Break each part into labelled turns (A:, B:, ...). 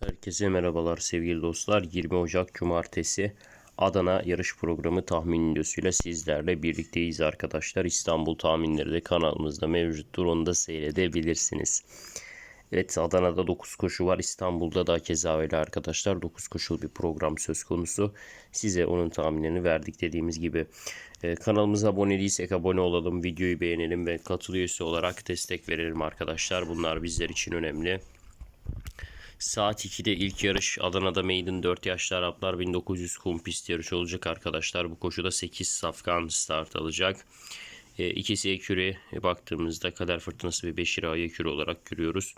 A: Herkese merhabalar sevgili dostlar. 20 Ocak Cumartesi Adana yarış programı tahmin videosuyla sizlerle birlikteyiz arkadaşlar. İstanbul tahminleri de kanalımızda mevcuttur. Onu da seyredebilirsiniz. Evet Adana'da 9 koşu var. İstanbul'da da keza öyle arkadaşlar. 9 koşulu bir program söz konusu. Size onun tahminlerini verdik dediğimiz gibi. Ee, kanalımıza abone değilsek abone olalım. Videoyu beğenelim ve katıl olarak destek verelim arkadaşlar. Bunlar bizler için önemli. Saat 2'de ilk yarış Adana'da Maiden 4 yaşlı Araplar 1900 kum pist yarışı olacak arkadaşlar. Bu koşuda 8 safkan start alacak. E, ikisi eküre baktığımızda Kader Fırtınası ve Beşir Ağa'yı eküre olarak görüyoruz.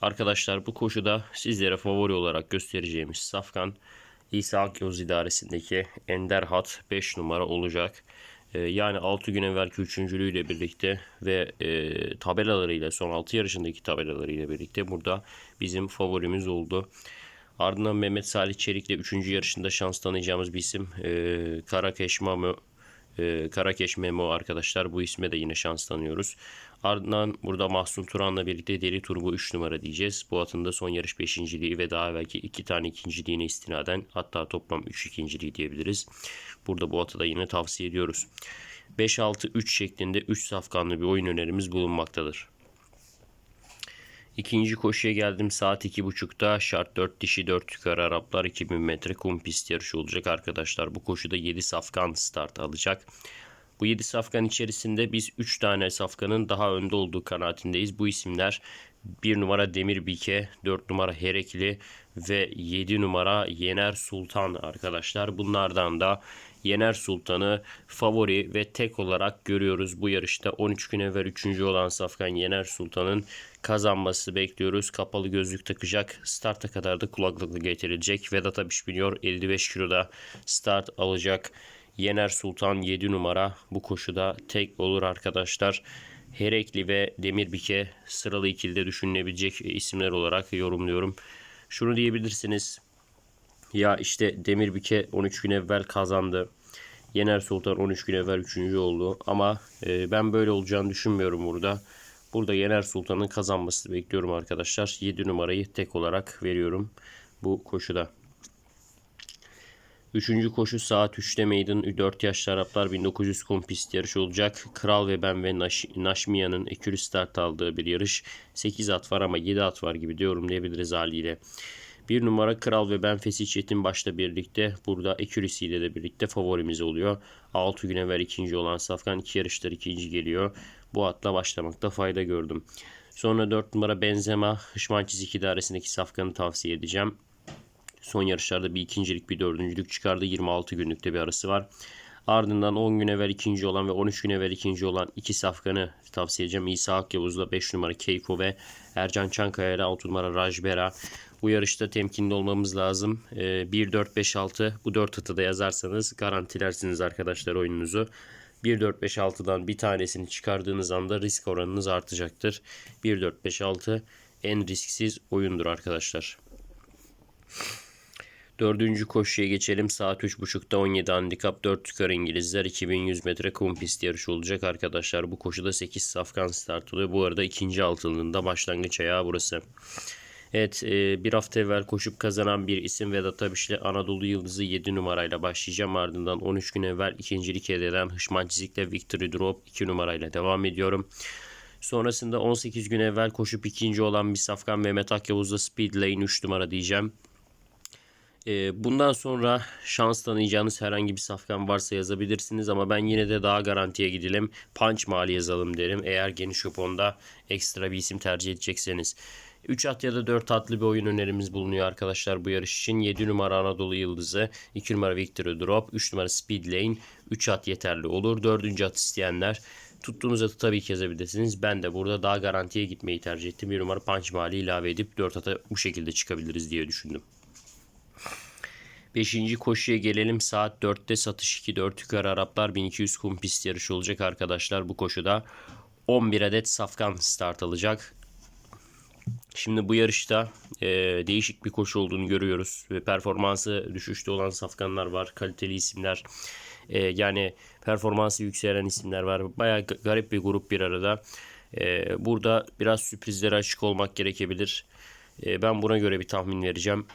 A: Arkadaşlar bu koşuda sizlere favori olarak göstereceğimiz safkan İsa Akyoz idaresindeki Ender Hat 5 numara olacak. Ee, Yani 6 gün evvelki üçüncülüğüyle birlikte ve e, tabelalarıyla son 6 yarışındaki tabelalarıyla birlikte burada bizim favorimiz oldu. Ardından Mehmet Salih Çelik'le 3. yarışında şans tanıyacağımız bir isim e, Karakeş Mamo e, Karakeş Memo arkadaşlar bu isme de yine şans tanıyoruz. Ardından burada Mahsun Turan'la birlikte Deli Turbo 3 numara diyeceğiz. Bu atın da son yarış 5.liği ve daha belki 2 tane ikinciliğine istinaden hatta toplam 3 ikinciliği diyebiliriz. Burada bu atı da yine tavsiye ediyoruz. 5-6-3 şeklinde 3 safkanlı bir oyun önerimiz bulunmaktadır. İkinci koşuya geldim saat 2.30'da şart 4 dişi 4 yukarı Araplar 2000 metre kum pist yarışı olacak arkadaşlar. Bu koşuda 7 safkan start alacak. Bu 7 safkan içerisinde biz 3 tane safkanın daha önde olduğu kanaatindeyiz. Bu isimler 1 numara Demir Bike, 4 numara Herekli ve 7 numara Yener Sultan arkadaşlar. Bunlardan da Yener Sultan'ı favori ve tek olarak görüyoruz bu yarışta. 13 gün evvel 3. olan Safkan Yener Sultan'ın kazanması bekliyoruz. Kapalı gözlük takacak. Starta kadar da kulaklıkla getirilecek. Vedat Abiş biliyor 55 kiloda start alacak. Yener Sultan 7 numara bu koşuda tek olur arkadaşlar. Herekli ve Demirbike sıralı ikilide düşünülebilecek isimler olarak yorumluyorum. Şunu diyebilirsiniz. Ya işte Demirbike 13 gün evvel kazandı. Yener Sultan 13 gün evvel 3. oldu. Ama e, ben böyle olacağını düşünmüyorum burada. Burada Yener Sultan'ın kazanmasını bekliyorum arkadaşlar. 7 numarayı tek olarak veriyorum bu koşuda. Üçüncü koşu saat 3'te Maiden 4 yaşlı Araplar 1900 kum pist yarışı olacak. Kral ve ben ve Naş Naşmiya'nın ekürü start aldığı bir yarış. 8 at var ama 7 at var gibi diyorum diyebiliriz haliyle. Bir numara Kral ve Ben Fesih Çetin başta birlikte burada ekürisiyle de birlikte favorimiz oluyor. 6 gün evvel ikinci olan Safkan 2 yarıştır ikinci geliyor. Bu atla başlamakta fayda gördüm. Sonra 4 numara Benzema Hışman Çizik idaresindeki Safkan'ı tavsiye edeceğim. Son yarışlarda bir ikincilik bir dördüncülük çıkardı. 26 günlükte bir arası var. Ardından 10 gün evvel ikinci olan ve 13 gün evvel ikinci olan iki safkanı tavsiye edeceğim. İsa Akyavuz'la 5 numara Keiko ve Ercan Çankaya ile 6 numara Rajbera. Bu yarışta temkinli olmamız lazım. Ee, 1, 4, 5, 6 bu 4 atı da yazarsanız garantilersiniz arkadaşlar oyununuzu. 1, 4, 5, 6'dan bir tanesini çıkardığınız anda risk oranınız artacaktır. 1, 4, 5, 6 en risksiz oyundur arkadaşlar. Dördüncü koşuya geçelim. Saat 3.30'da 17 handikap 4 yukarı İngilizler 2100 metre kum pist yarışı olacak arkadaşlar. Bu koşuda 8 safkan start oluyor. Bu arada ikinci altınlığında başlangıç ayağı burası. Evet e, bir hafta evvel koşup kazanan bir isim Vedat Abiş'le Anadolu Yıldızı 7 numarayla başlayacağım. Ardından 13 gün evvel ikincilik elde eden Hışman Çizik'le Victory Drop 2 numarayla devam ediyorum. Sonrasında 18 gün evvel koşup ikinci olan bir Safkan Mehmet Akyavuz'da Speed Lane 3 numara diyeceğim. Bundan sonra şans tanıyacağınız herhangi bir safkan varsa yazabilirsiniz ama ben yine de daha garantiye gidelim. Punch mali yazalım derim eğer geniş kuponda ekstra bir isim tercih edecekseniz. 3 at ya da 4 atlı bir oyun önerimiz bulunuyor arkadaşlar bu yarış için. 7 numara Anadolu Yıldızı, 2 numara Victory Drop, 3 numara Speed Lane, 3 at yeterli olur. 4. at isteyenler tuttuğunuz atı tabii ki yazabilirsiniz. Ben de burada daha garantiye gitmeyi tercih ettim. 1 numara Punch mali ilave edip 4 ata bu şekilde çıkabiliriz diye düşündüm. Beşinci koşuya gelelim. Saat 4'te satış 2 4 yukarı Araplar 1200 kum pist yarışı olacak arkadaşlar bu koşuda. 11 adet safkan start alacak. Şimdi bu yarışta e, değişik bir koşu olduğunu görüyoruz. Ve performansı düşüşte olan safkanlar var. Kaliteli isimler. E, yani performansı yükselen isimler var. Bayağı ga- garip bir grup bir arada. E, burada biraz sürprizlere açık olmak gerekebilir. E, ben buna göre bir tahmin vereceğim.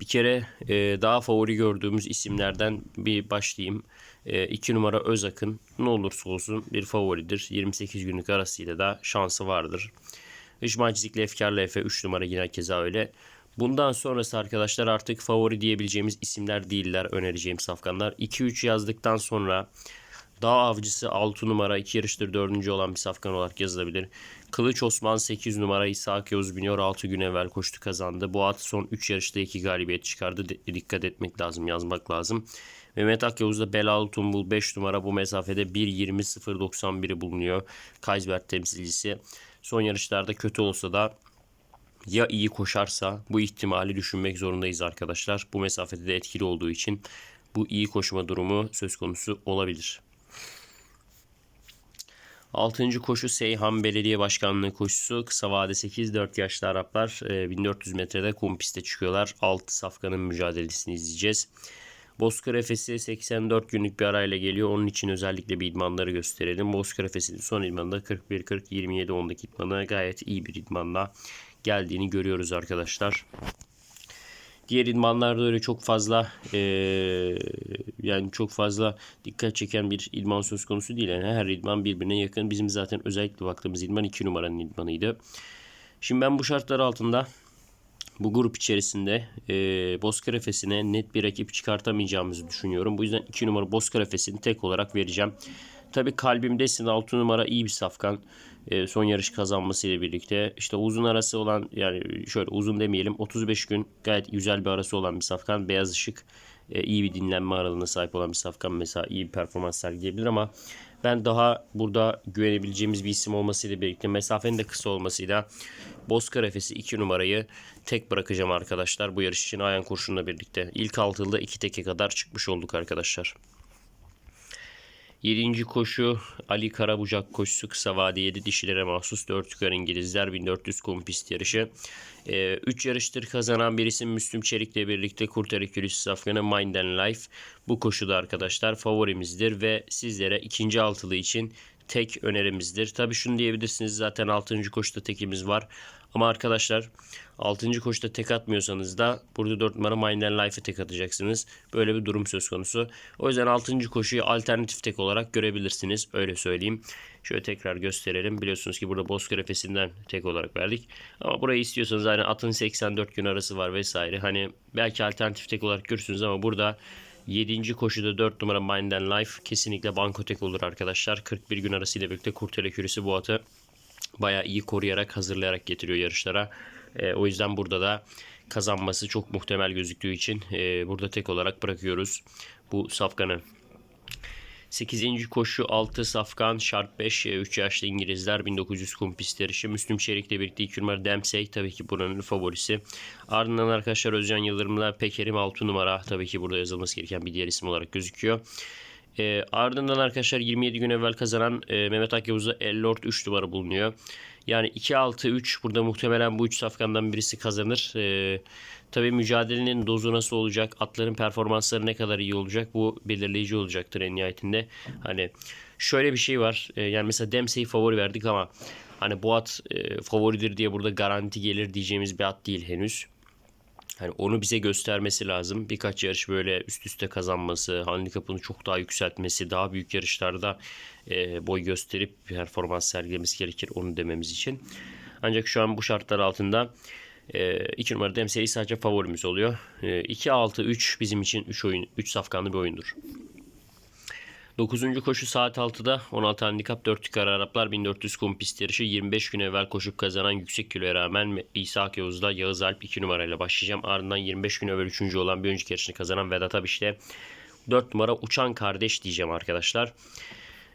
A: Bir kere e, daha favori gördüğümüz isimlerden bir başlayayım. 2 e, numara Özak'ın ne olursa olsun bir favoridir. 28 günlük arasıyla da şansı vardır. Hışmancızlıkla Efkarlı Efe 3 numara yine keza öyle. Bundan sonrası arkadaşlar artık favori diyebileceğimiz isimler değiller önereceğim safkanlar. 2-3 yazdıktan sonra Dağ Avcısı 6 numara 2 yarıştır 4. olan bir safkan olarak yazılabilir. Kılıç Osman 8 numara İsa Yavuz biniyor 6 gün evvel koştu kazandı. Bu at son 3 yarışta 2 galibiyet çıkardı. De- dikkat etmek lazım yazmak lazım. Mehmet Akyavuz da Belalı Tumbul 5 numara bu mesafede 1.20.091'i bulunuyor. Kaysberg temsilcisi. Son yarışlarda kötü olsa da ya iyi koşarsa bu ihtimali düşünmek zorundayız arkadaşlar. Bu mesafede de etkili olduğu için bu iyi koşma durumu söz konusu olabilir. Altıncı koşu Seyhan Belediye Başkanlığı koşusu. Kısa vade 8 4 yaşlı Araplar 1400 metrede kum piste çıkıyorlar. 6 safkanın mücadelesini izleyeceğiz. Bozkır Efes'i 84 günlük bir arayla geliyor. Onun için özellikle bir idmanları gösterelim. Bozkır Efes'in son idmanında 41-40-27-10'daki idmanı gayet iyi bir idmanla geldiğini görüyoruz arkadaşlar. Diğer idmanlarda öyle çok fazla e, yani çok fazla dikkat çeken bir idman söz konusu değil. Yani her idman birbirine yakın. Bizim zaten özellikle baktığımız idman 2 numaranın idmanıydı. Şimdi ben bu şartlar altında bu grup içerisinde e, Bozkır Efes'ine net bir rakip çıkartamayacağımızı düşünüyorum. Bu yüzden 2 numara Bozkır Efes'ini tek olarak vereceğim. Tabi kalbimdesin 6 numara iyi bir safkan. E, son yarış kazanmasıyla birlikte. işte uzun arası olan yani şöyle uzun demeyelim 35 gün gayet güzel bir arası olan bir safkan. Beyaz ışık e, iyi bir dinlenme aralığına sahip olan bir safkan mesela iyi bir performans sergileyebilir ama ben daha burada güvenebileceğimiz bir isim olmasıyla birlikte mesafenin de kısa olmasıyla Bozkır Efes'i 2 numarayı tek bırakacağım arkadaşlar bu yarış için Ayan Kurşun'la birlikte. İlk altılıda 2 teke kadar çıkmış olduk arkadaşlar. 7. koşu Ali Karabucak koşusu kısa vade 7 dişilere mahsus 4 yukarı İngilizler 1400 kum pist yarışı. 3 ee, yarıştır kazanan bir isim Müslüm Çelik'le birlikte Kurtarı Külüsü Safkan'ı Mind and Life. Bu koşuda arkadaşlar favorimizdir ve sizlere ikinci altılı için tek önerimizdir. Tabii şunu diyebilirsiniz zaten 6. koşuda tekimiz var. Ama arkadaşlar 6. koşuda tek atmıyorsanız da burada 4 numara Mind and Life'e tek atacaksınız. Böyle bir durum söz konusu. O yüzden 6. koşuyu alternatif tek olarak görebilirsiniz. Öyle söyleyeyim. Şöyle tekrar gösterelim. Biliyorsunuz ki burada Bozkır Efesi'nden tek olarak verdik. Ama burayı istiyorsanız hani atın 84 gün arası var vesaire. Hani belki alternatif tek olarak görürsünüz ama burada 7. koşuda 4 numara Mind and Life kesinlikle bankotek olur arkadaşlar. 41 gün arasıyla birlikte Kurtele Kürüsü bu atı bayağı iyi koruyarak hazırlayarak getiriyor yarışlara. E, o yüzden burada da kazanması çok muhtemel gözüktüğü için e, burada tek olarak bırakıyoruz bu safkanı. 8. koşu 6 Safkan, Şart 5, 3 yaşlı İngilizler 1900 kum pist yarışı. Müslüm Çelik'le birlikte 2 numara Dempsey tabii ki buranın favorisi. Ardından arkadaşlar Özcan Yıldırım'la Pekerim 6 numara tabii ki burada yazılması gereken bir diğer isim olarak gözüküyor. E, ardından arkadaşlar 27 gün evvel kazanan e, Mehmet Akyavuz'da Ellord 3 numara bulunuyor. Yani 2-6-3 burada muhtemelen bu 3 safkandan birisi kazanır. E, tabii mücadelenin dozu nasıl olacak? Atların performansları ne kadar iyi olacak? Bu belirleyici olacaktır en nihayetinde. Hani şöyle bir şey var. E, yani mesela Dempsey'i favori verdik ama hani bu at e, favoridir diye burada garanti gelir diyeceğimiz bir at değil henüz. Hani onu bize göstermesi lazım. Birkaç yarış böyle üst üste kazanması, handikapını çok daha yükseltmesi, daha büyük yarışlarda e, boy gösterip performans sergilemesi gerekir onu dememiz için. Ancak şu an bu şartlar altında 2 e, numara Dempsey sadece favorimiz oluyor. E, 2-6-3 bizim için 3 oyun 3 safkanlı bir oyundur. 9. koşu saat 6'da 16 handikap 4 yukarı Araplar 1400 kum pist yarışı 25 gün evvel koşup kazanan yüksek kiloya rağmen İsa Yavuz'da Yağız Alp 2 numarayla başlayacağım. Ardından 25 gün evvel 3. olan bir önceki yarışını kazanan Vedat Abiş'te 4 numara uçan kardeş diyeceğim arkadaşlar.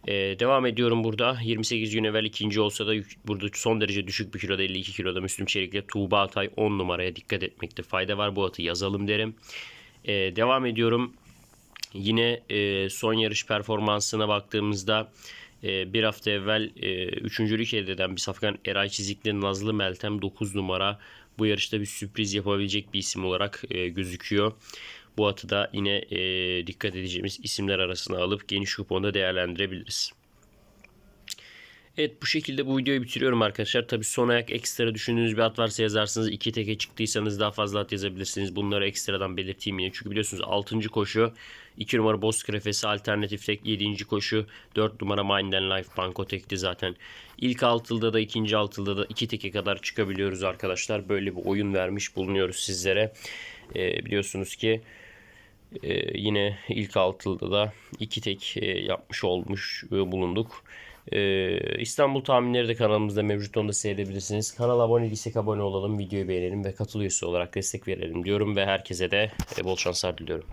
A: Ee, devam ediyorum burada. 28 gün evvel ikinci olsa da burada son derece düşük bir kiloda 52 kiloda Müslüm Çelik'le Tuğba Atay 10 numaraya dikkat etmekte fayda var. Bu atı yazalım derim. Ee, devam ediyorum. Yine e, son yarış performansına baktığımızda e, bir hafta evvel e, üçüncülük elde eden bir safkan Eray Çizikli Nazlı Meltem 9 numara bu yarışta bir sürpriz yapabilecek bir isim olarak e, gözüküyor. Bu atı da yine e, dikkat edeceğimiz isimler arasına alıp geniş kuponda değerlendirebiliriz. Evet bu şekilde bu videoyu bitiriyorum arkadaşlar. Tabi son ayak ekstra düşündüğünüz bir at varsa yazarsınız. İki teke çıktıysanız daha fazla at yazabilirsiniz. Bunları ekstradan belirteyim yine. Çünkü biliyorsunuz 6. koşu 2 numara Boz Krefesi alternatif tek 7. koşu 4 numara Mind and Life Banko tekti zaten. İlk altılda da ikinci altılda da iki teke kadar çıkabiliyoruz arkadaşlar. Böyle bir oyun vermiş bulunuyoruz sizlere. Ee, biliyorsunuz ki ee, yine ilk altılıda da iki tek e, yapmış olmuş e, bulunduk. Ee, İstanbul tahminleri de kanalımızda mevcut onu da seyredebilirsiniz. Kanala abone değilsek abone olalım, videoyu beğenelim ve katıl olarak destek verelim diyorum ve herkese de e, bol şanslar diliyorum.